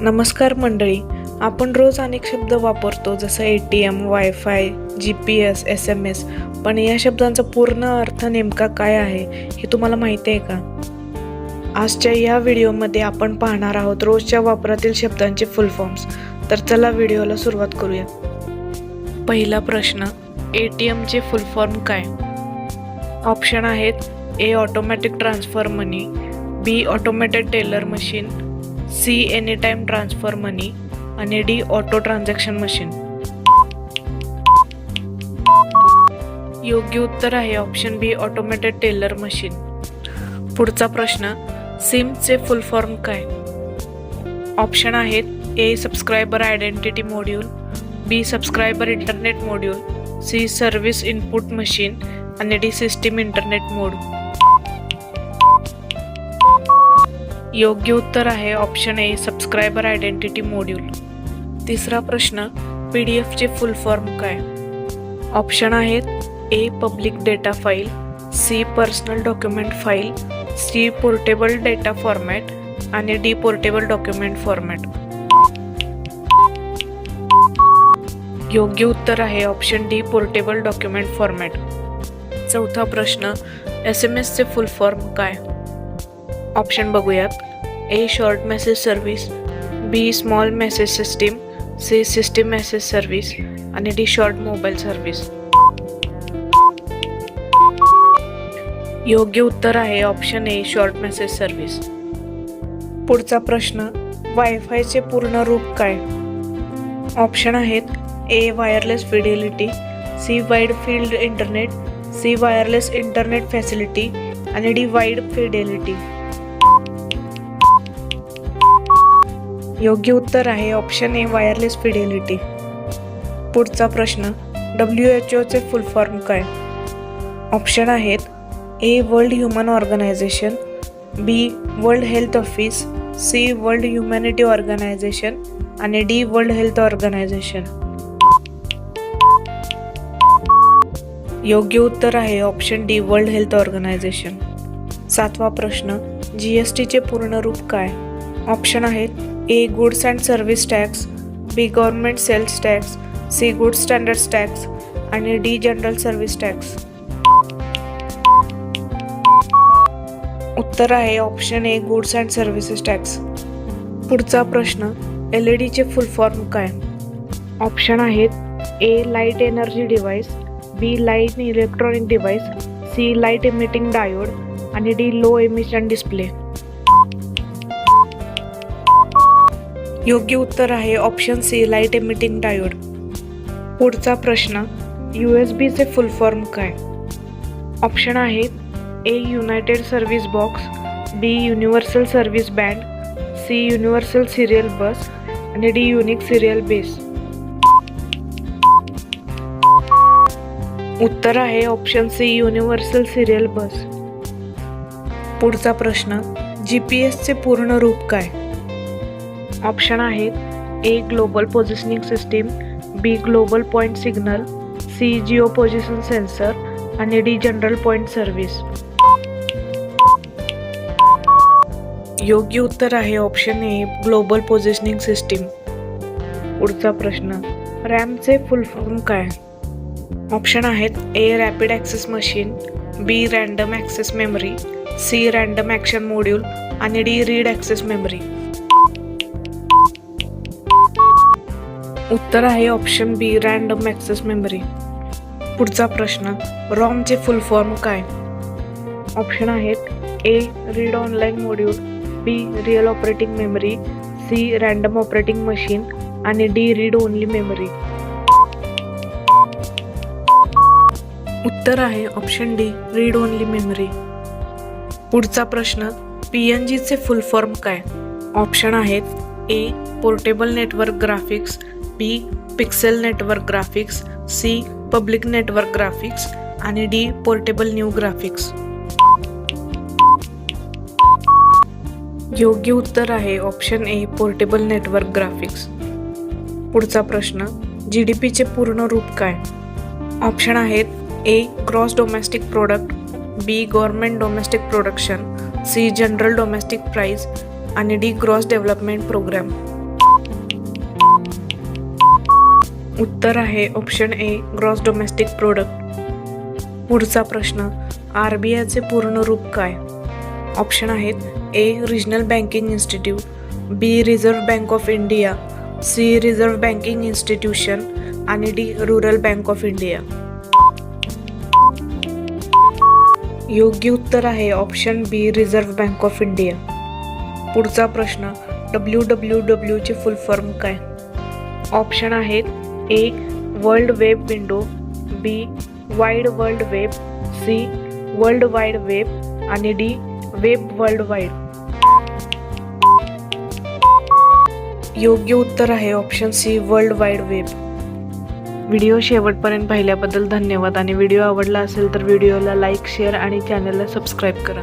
नमस्कार मंडळी आपण रोज अनेक शब्द वापरतो जसं A T M wifi G P S S M S पण या शब्दांचा पूर्ण अर्थ नेमका काय आहे हे तुम्हाला माहिती आहे का? आजच्या या व्हिडिओमध्ये आपण पाहणार आहोत रोजच्या वापरातील शब्दांचे फुल फॉर्म्स तर चला व्हिडिओला सुरुवात करूया. पहिला प्रश्न ए टी एमचे फुल फॉर्म काय? ऑप्शन आहेत A automatic transfer money B automated teller machine C any time transfer money आणि डी ऑटो ट्रान्झॅक्शन मशीन. योग्य उत्तर आहे option B automated teller machine. पुढचा प्रश्न सिमचे फुल फॉर्म काय? ऑप्शन आहेत A subscriber identity module B subscriber internet module C service input machine आणि डी सिस्टीम इंटरनेट मोड योग्य उत्तर आहे option A subscriber identity module तिसरा प्रश्न पी डी एफचे फुल फॉर्म काय? ऑप्शन आहेत A public data file C personal document file C portable data format आणि डी पोर्टेबल डॉक्युमेंट फॉर्मॅट योग्य उत्तर आहे option D portable document format चौथा प्रश्न एस एम एसचे फुल फॉर्म काय? ऑप्शन बघूयात. A short message service B small message system C system message service आणि डी शॉर्ट मोबाईल सर्व्हिस योग्य उत्तर आहे option A short message service पुढचा प्रश्न वायफायचे पूर्ण रूप काय? ऑप्शन आहेत A wireless fidelity C wide field internet C wireless internet facility आणि डी वाईड फिडेलिटी योग्य उत्तर आहे ऑप्शन ए वायरलेस फिडेलिटी पुढचा प्रश्न डब्ल्यू एच ओचे फुल फॉर्म काय? ऑप्शन आहेत A world human organization B world health office C world humanity organization आणि डी वर्ल्ड हेल्थ ऑर्गनायझेशन योग्य उत्तर आहे option D world health organization सातवा प्रश्न जी एस टीचे पूर्ण रूप काय? ऑप्शन आहेत A goods and service tax B government sales tax C goods standards tax आणि डी जनरल सर्व्हिस टॅक्स. उत्तर आहे option A goods and services tax. पुढचा प्रश्न एल ई डीचे फुल फॉर्म काय? ऑप्शन आहेत A light energy device B light electronic device C light emitting diode आणि D low emission display. योग्य उत्तर आहे option C light emitting diode पुढचा प्रश्न यू एस बीचे फुल फॉर्म काय? ऑप्शन आहेत A united service box B universal service band C universal serial bus आणि डी युनिक सिरियल बेस उत्तर आहे option C universal serial bus पुढचा प्रश्न जी पी एसचे पूर्ण रूप काय? ऑप्शन आहेत. A global positioning system B global point signal C geo position sensor आणि डी जनरल पॉईंट सर्व्हिस योग्य उत्तर आहे option A global positioning system पुढचा प्रश्न रॅमचे फुल फॉर्म काय? ऑप्शन आहेत A rapid access machine B random access memory C random action module आणि डी रीड ॲक्सेस मेमरी उत्तर आहे option B random access memory पुढचा प्रश्न रॉमचे फुल फॉर्म काय? ऑप्शन आहेत A read online module B real operating memory C random operating machine आणि D read only memory उत्तर आहे option D read only memory पुढचा प्रश्न पी एन जीचे फुल फॉर्म काय? ऑप्शन आहेत A portable network graphics B pixel network graphics C public network graphics आणि D portable new graphics योग्य उत्तर आहे option A portable network graphics पुढचा प्रश्न जी डी पीचे पूर्ण रूप काय? ऑप्शन आहेत A cross domestic product B government domestic production C general domestic price आणि डी ग्रॉस डेव्हलपमेंट प्रोग्राम उत्तर आहे option A gross domestic product पुढचा प्रश्न आर बी आयचे पूर्ण रूप काय? ऑप्शन आहेत A regional banking institute B reserve bank of India C reserve banking institution आणि D rural bank of India योग्य उत्तर आहे option B reserve bank of India पुढचा प्रश्न डब्ल्यू डब्ल्यू डब्ल्यूचे फुल फॉर्म काय? ऑप्शन आहेत A world web window B wide world web C world wide web आणि डी वेब वर्ल्ड वाईड. योग्य उत्तर आहे option C world wide web. Video शेवटपर्यंत पाहिल्याबद्दल धन्यवाद आणि व्हिडिओ आवडला असेल तर व्हिडिओला लाईक शेअर आणि चॅनलला सबस्क्राईब करा.